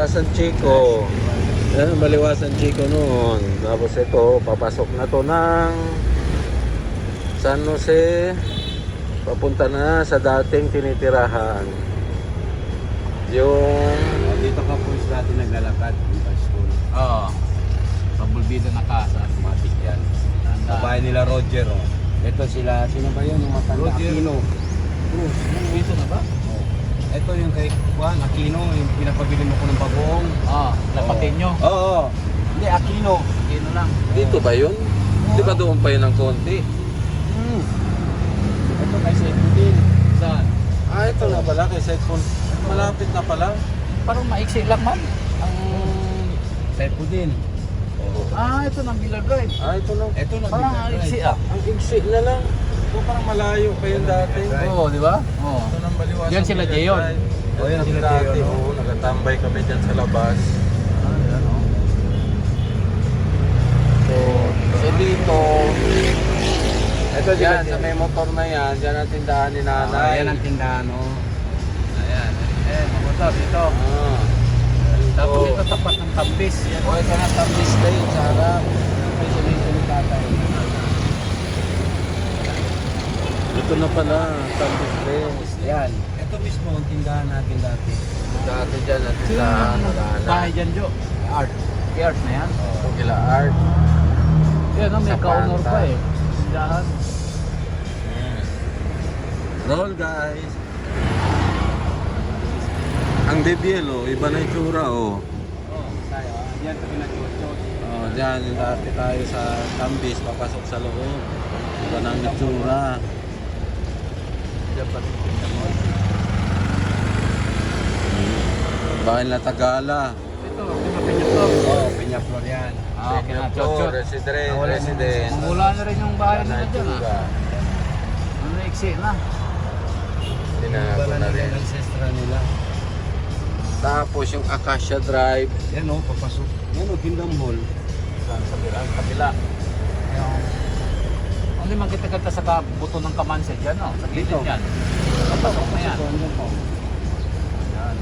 Baliwasan Chico. Yan, Baliwasan Chico noon. Tapos ito, papasok na to ng San Jose. Papunta na sa dating tinitirahan. Yung Oh, dito ka po dati naglalakad yung. Oo. Sa bulbido na casa. Matik yan. Tanda. Babae nila Roger, oh. Ito sila, sino ba yun? Yung matanda Roger. Aquino. Cruz. Dito na ba? Oh. Ito yung kay Juan Aquino, yung pinapabili mo ko ng bagoong. Oo. Lapatin nyo. Oo. Oh, Hindi, Aquino. Dito lang. dito ba yun? Di ba doon pa yun ng konti? Hmm. Ito kay Saifuddin. Saan? Ah, ito na pala kay cellphone. Malapit na pala. Parang maiksi lang man. Ang... Saifuddin. Oh. Ah, ito nang Drive. Ah, ito na. Ito na. Parang ang iksi ah. Ang igsi na lang. Ito parang malayo pa yun dati. Oo, di ba? Oo. Ito nang baliwasan. Yan sila Jeon. Oh, yan sila. Jeon, oh. Oo, nagatambay kami dyan sa labas. Ah, yan oh. So, so dito, Ito sila. yan, sa may motor na yan, dyan ang tindahan ni Ah, nanay. yan ang tindahan, oh. Ayan. Eh, mamotor dito. Ah. Tapos ito tapat ng tambis. Yan. Oh, ito na tambis na yun sa harap. Sinito ni tatay. Ito na pala, tambis din. Yan. Ito mismo ang tindahan natin dati. Dati dyan ang Sino tindahan ang na bahay dyan, Jo? Art. Kay Art na yan. Ito kila Art. Yan, no, may Sa kaunor Panta. pa eh. Tindahan. Roll guys. Ang DBL oh, iba na yung tsura oh. Oh, tayo. ah. Yan kami na Jojo. Oh, dyan, dati tayo sa Tambis, papasok sa loob. Iba na ang itsura. Diyan pa rin tindahan mo. Bahay na Tagala. Ito. Oh, Peña Flor yan. Ah, Chocho. resident, resident. Mula na rin yung bahay nila na dyan ah. Ano iksi na? Tinago Wala na na rin. ancestral nila. Tapos yung Acacia Drive. Yan oh, papasok. Yan oh, Kingdom Hall. Saan sa kabila? kabila. Yung... Hindi man kita kanta sa kabuto ng kamansa dyan, no? Sa gilid Dito. yan. Papasok na yan. Yan.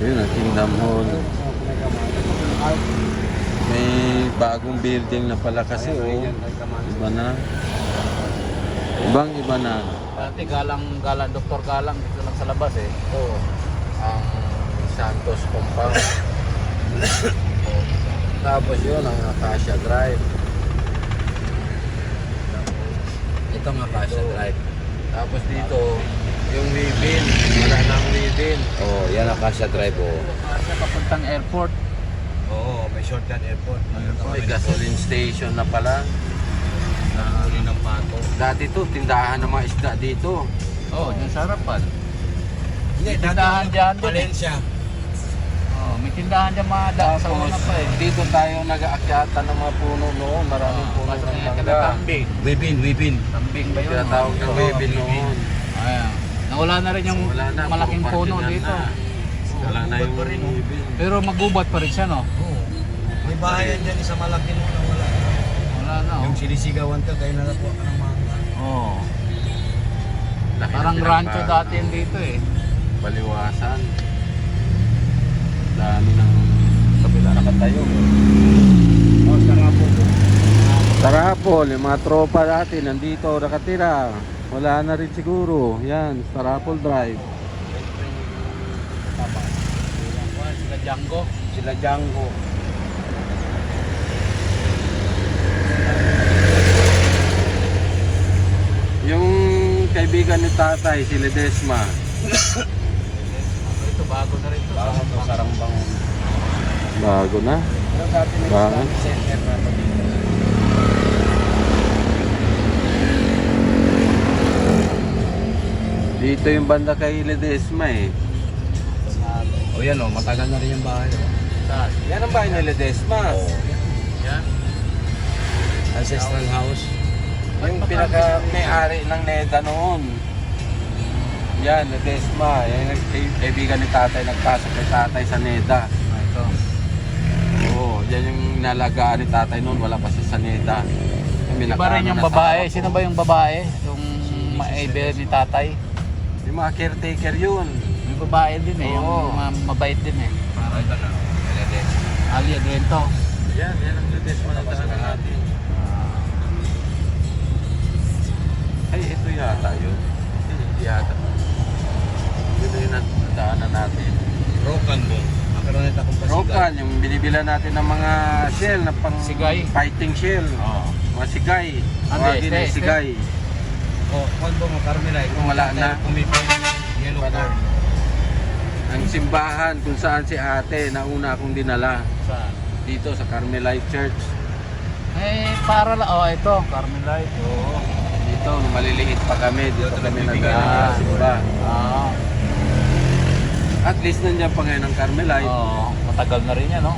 Yun ang Kingdom Hall. Oh. May bagong building na pala kasi oh. Iba na. Ibang iba na. Dati galang, galang, Dr. Galang dito lang sa labas eh. Oo. Ang Santos Compound. Tapos yun ang Acacia Drive. Ito nga Pasha Drive. Tapos dito, yung Wibin. Wala nang Wibin. Oh, yan ang Pasha Drive oh. Kasi papuntang airport. Oo, may shortcut airport. May gasoline station na pala. Nakahuli ng pato. Dati to, tindahan ng mga isda dito. Oo, oh, dyan sa harapan. Hindi, tindahan dyan. Valencia. Oh, may tindahan dyan mga daan sa una pa eh. dito tayo nag-aakyatan ng mga puno noon. Maraming puno Pasok ng na yan, mangga. Kambing. Wibin, Wibin. Kambing ba yun? Tinatawag ng Oo. Noon. Ayan. Nawala na rin yung Wala na, malaking puno dito. na. Wala na yung pa rin, oh. Wibin. Pero magubat pa rin siya, no? Oo. May bahayan dyan, isa malaki mo na wala. Wala na, oh. Yung sinisigawan ka, kaya nalakuha ka ng mga Oo. Laki ng Parang rancho pinagbago. dati yan dito eh. Baliwasan. Dami ng kabila nakatayo. Oh, sarap po. Sarapol, yung mga tropa dati nandito nakatira. Wala na rin siguro. Yan, Sarapol Drive. Sila Django. Sila Django. Yung kaibigan ni tatay, si Ledesma. Ito bago na rin to. Bago to, sarang bangon. Bago na. Bago. To dito. Yung banda kay Ledesma eh. O yan o, matagal na rin yung bahay. Oh. Saan? Yan ang bahay ni Ledesma. Yan. Ancestral house. Yung pinaka may-ari ng NEDA noon. Yan, Ledesma. Yan yung kay- kaibigan ni tatay. Nagpasok kay tatay sa NEDA. Ah, ito. Oo, yan yung nalagaan ni tatay noon. Wala pa siya sa NEDA. Yung Iba rin yung na babae. Sino ba yung babae? Yung maibe ni tatay? Yung mga caretaker yun. Yung babae din eh. Oo. Yung ma- mabait din eh. Para ito na. Ali Adriento. Yan, yan ang mo ng daanan natin. Ay, ito yata yun. Yata. Yun na yun ang daanan natin. Rokan mo. Makaroon akong pasigal. Rokan, yung binibila natin ng mga shell na pang Sigay. fighting shell. Oo. Mga sigay. Ande, Tawagin este, ay este. sigay. Oh, kung mo mo Carmelite. Kung wala na. Kumipa yellow corn. Ang simbahan kung saan si ate nauna akong dinala. Saan? Dito sa Carmelite Church. Eh, para lang. Oh, ito. Carmelite. Oo. Dito, nung maliliit pa kami. Dito kami nagsimba. Ah. At least nandiyan pa ngayon ang Carmelite. Oo. Matagal na rin yan, no?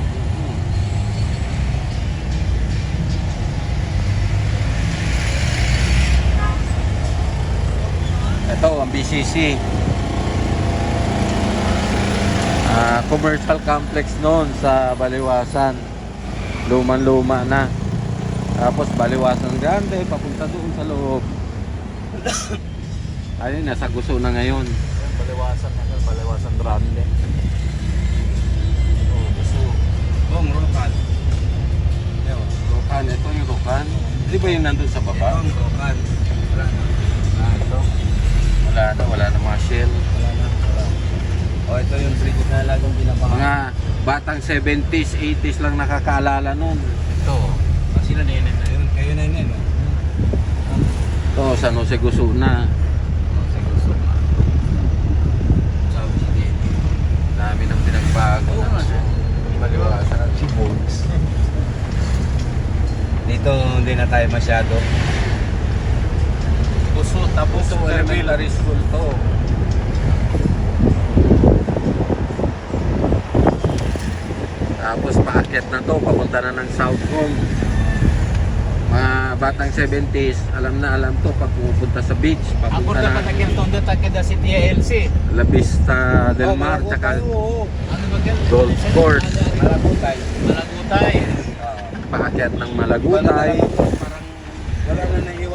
Ito, ang BCC. Ah, commercial complex noon sa Baliwasan. Luman-luma na. Tapos Baliwasan Grande, papunta doon sa loob. Ayun, nasa gusto na ngayon. Yan, baliwasan na yan. Baliwasan grande. Oh, gusto. Oh, Rokan. Yo. Rokan, ito yung Rokan. Di ba yung nandun sa Ito baba? ang Rokan. Wala na. Ah, ito. Wala na, wala na mga shell. Wala na. Wala. Oh, ito yung bridge na lagong binabahan. Mga batang 70s, 80s lang nakakaalala nun. Ito. Ah, sila nenen na yun. Kayo na yun, no? Ito, San Jose Gusuna. Oh, sa gusto na. Sabi si. Dami ng pinagbago Oo na nga, ano, Baliwasan. Si Bones. Dito hindi na tayo masyado. Puso, tapos Puso, elementary school to. Tapos paakyat na to, papunta na ng South Home. Mga batang 70s, alam na alam to pag pupunta sa beach, Ako papunta na na patagyan to doon tayo sa TLC. La Vista del Mar, Oh, tsaka Oo. Ano? Golf course. Malabutay. Malagutay. paakyat ng Malagutay. Parang wala na naiwan